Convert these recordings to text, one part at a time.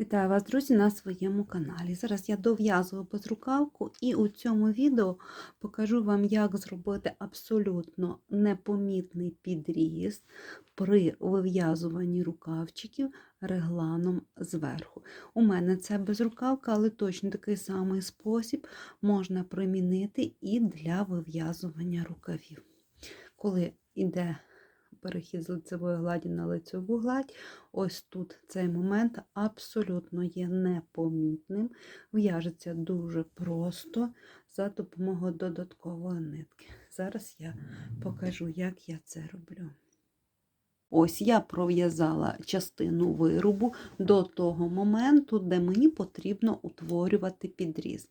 Вітаю вас, друзі, на своєму каналі. Зараз я дов'язую безрукавку і у цьому відео покажу вам, як зробити абсолютно непомітний підріз при вив'язуванні рукавчиків регланом зверху. У мене це безрукавка, але точно такий самий спосіб можна примінити і для вив'язування рукавів. Коли йде перехід з лицевої гладі на лицеву гладь. Ось тут цей момент абсолютно є непомітним. В'яжеться дуже просто за допомогою додаткової нитки. Зараз я покажу, як я це роблю. Ось я пров'язала частину виробу до того моменту, де мені потрібно утворювати підріз.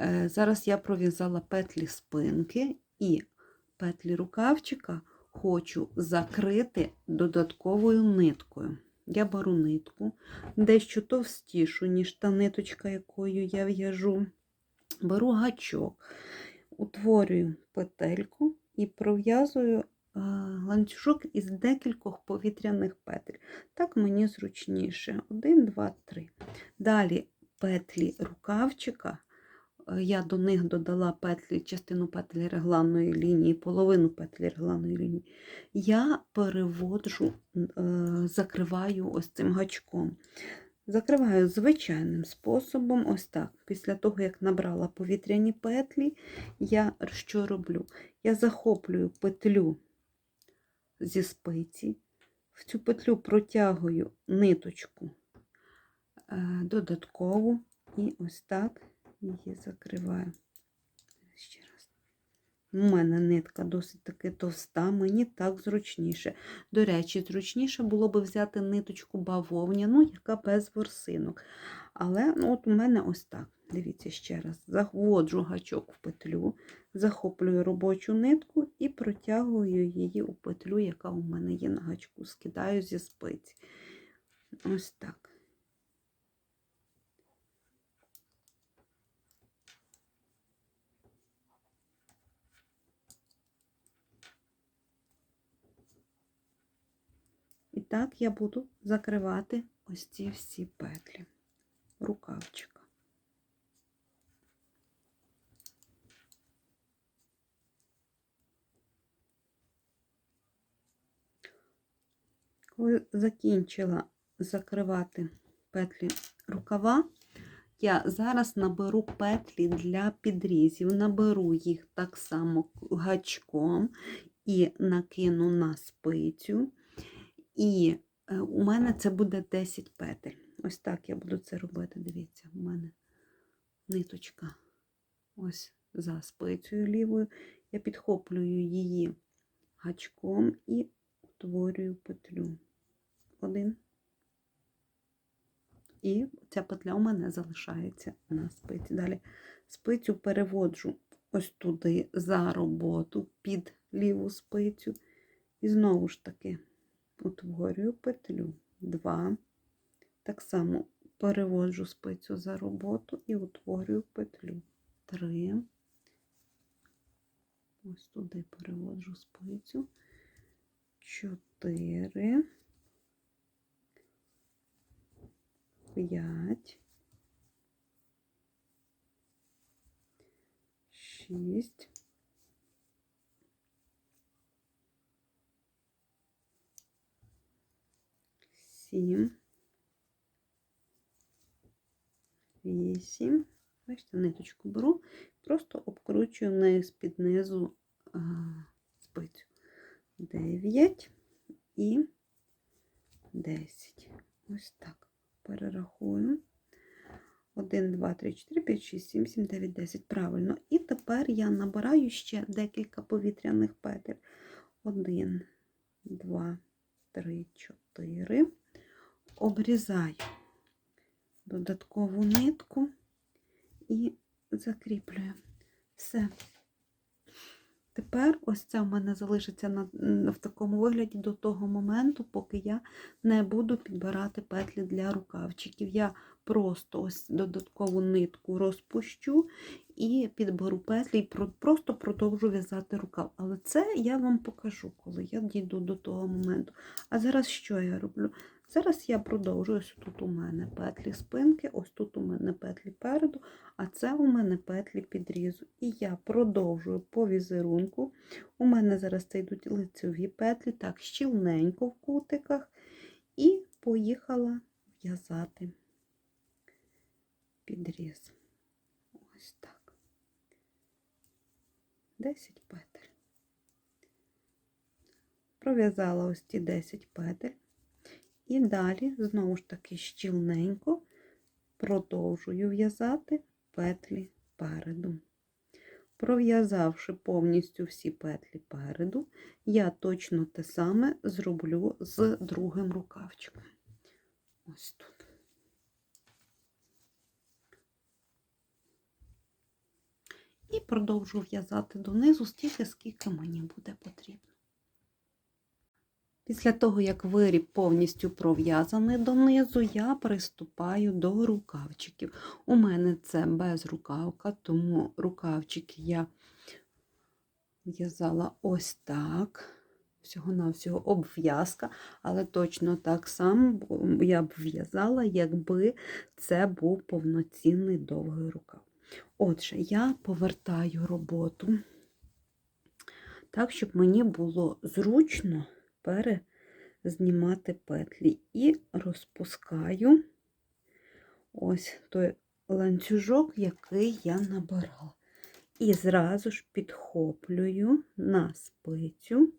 Е, Зараз я пров'язала петлі спинки і петлі рукавчика хочу закрити додатковою ниткою. Я беру нитку, дещо товстішу, ніж та ниточка, якою я в'яжу. Беру гачок, утворюю петельку і пров'язую ланцюжок із декількох повітряних петель. Так мені зручніше. Один, два, три. Далі петлі рукавчика я до них додала петлі, частину петлі регланної лінії, половину петлі регланної лінії, я переводжу, е, закриваю ось цим гачком. Закриваю звичайним способом, ось так. Після того, як набрала повітряні петлі, я що роблю? Я захоплюю петлю зі спиці, в цю петлю протягую ниточку е, додаткову і ось так її закриваю. Ще раз. У мене нитка досить таки товста, мені так зручніше. До речі, зручніше було б взяти ниточку бавовняну, яка без ворсинок. Але ну, от у мене ось так. Дивіться ще раз, заводжу гачок в петлю, захоплюю робочу нитку і протягую її у петлю, яка у мене є на гачку, скидаю зі спиці. Ось так. Так я буду закривати ось ці всі петлі рукавчика. Коли закінчила закривати петлі рукава, я зараз наберу петлі для підрізів, наберу їх так само гачком і накину на спицю. І е, у мене це буде 10 петель. Ось так я буду це робити. Дивіться, у мене ниточка ось за спицею лівою. Я підхоплюю її гачком і утворюю петлю. Один. І ця петля у мене залишається на спиці. Далі спицю переводжу ось туди за роботу під ліву спицю. І знову ж таки утворюю петлю. 2. Так само переводжу спицю за роботу і утворюю петлю. 3. Ось туди переводжу спицю. 4, 5, 6, сім, вісім. Бачите, ниточку беру, просто обкручую вниз під низу спицю. Дев'ять і десять. Ось так. Перерахую. 1, 2, 3, 4, 5, 6, 7, 7, 9, 10. Правильно. І тепер я набираю ще декілька повітряних петель. 1, 2, 3, 4 обрізаю додаткову нитку і закріплюю. Все. Тепер ось це в мене залишиться на, в такому вигляді до того моменту, поки я не буду підбирати петлі для рукавчиків. Я просто ось додаткову нитку розпущу і підберу петлі, і просто продовжу в'язати рукав. Але це я вам покажу, коли я дійду до того моменту. А зараз що я роблю? Зараз я продовжую. Ось тут у мене петлі спинки, ось тут у мене петлі переду, а це у мене петлі підрізу. І я продовжую по візерунку. У мене зараз це йдуть лицеві петлі, так, щілненько в кутиках. І поїхала в'язати підріз. Ось так. 10 петель. Пров'язала ось ті 10 петель. І далі, знову ж таки, щілненько продовжую в'язати петлі переду. Пров'язавши повністю всі петлі переду, я точно те саме зроблю з другим рукавчиком. Ось тут. І продовжу в'язати донизу стільки, скільки мені буде потрібно. Після того, як виріб повністю пров'язаний донизу, я приступаю до рукавчиків. У мене це без рукавка, тому рукавчики я в'язала ось так. Всього-навсього обв'язка, але точно так само я б в'язала, якби це був повноцінний довгий рукав. Отже, я повертаю роботу так, щоб мені було зручно перезнімати петлі і розпускаю ось той ланцюжок, який я набирала. І зразу ж підхоплюю на спицю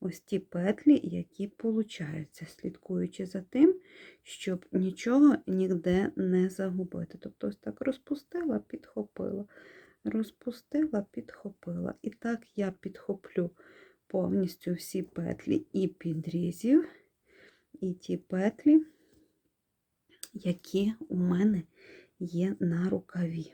ось ті петлі, які получаються, слідкуючи за тим, щоб нічого ніде не загубити. Тобто, ось так розпустила, підхопила, розпустила, підхопила. І так я підхоплю повністю всі петлі і підрізів, і ті петлі, які у мене є на рукаві.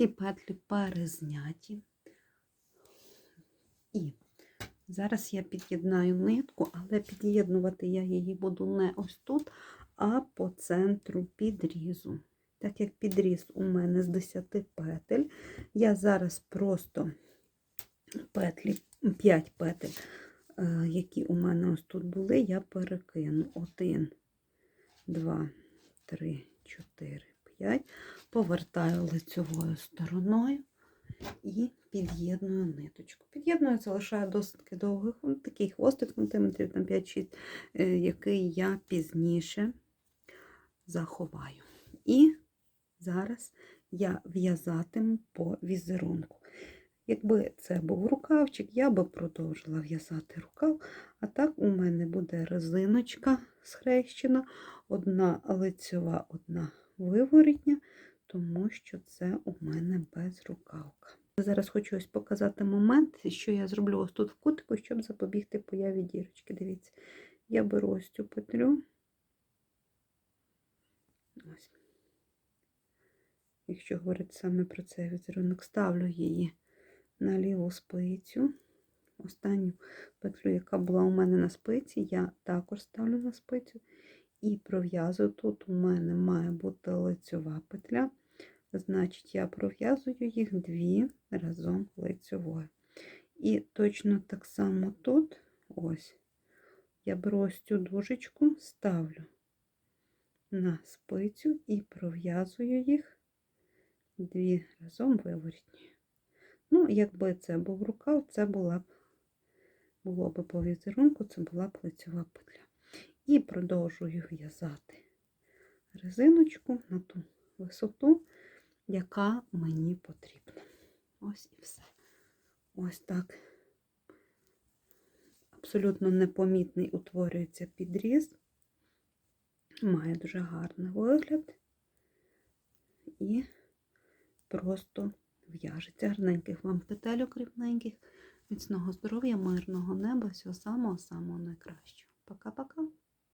Всі петлі перезняті. І зараз я під'єднаю нитку, але під'єднувати я її буду не ось тут, а по центру підрізу. Так як підріз у мене з 10 петель, я зараз просто петлі, 5 петель, е, які у мене ось тут були, я перекину. 1, 2, 3, 4, 5. Повертаю лицевою стороною і під'єдную ниточку. Під'єдную, залишаю досить довгий такий хвостик сантиметрів 5-6, е, який я пізніше заховаю. І зараз я в'язатиму по візерунку. Якби це був рукавчик, я би продовжила в'язати рукав, а так у мене буде резиночка схрещена, одна лицьова, одна виворітня, тому що це у мене без рукавка. Зараз хочу ось показати момент, що я зроблю ось тут в кутику, щоб запобігти появі дірочки. Дивіться, я беру ось цю петлю. Ось. Якщо говорити саме про цей візерунок, ставлю її на ліву спицю. Останню петлю, яка була у мене на спиці, я також ставлю на спицю і пров'язую. Тут у мене має бути лицьова петля, значить, я пров'язую їх дві разом лицьовою. І точно так само тут, ось, я беру ось цю дужечку, ставлю на спицю і пров'язую їх дві разом виворітні. Ну, якби це був рукав, це була б, було б по візерунку, це була б лицьова петля. І продовжую в'язати резиночку на ту висоту, яка мені потрібна. Ось і все. Ось так. Абсолютно непомітний утворюється підріз, має дуже гарний вигляд і просто в'яжеться. Гарненьких вам петель кріпненьких, міцного здоров'я, мирного неба, всього самого-самого найкращого. Пока-пока.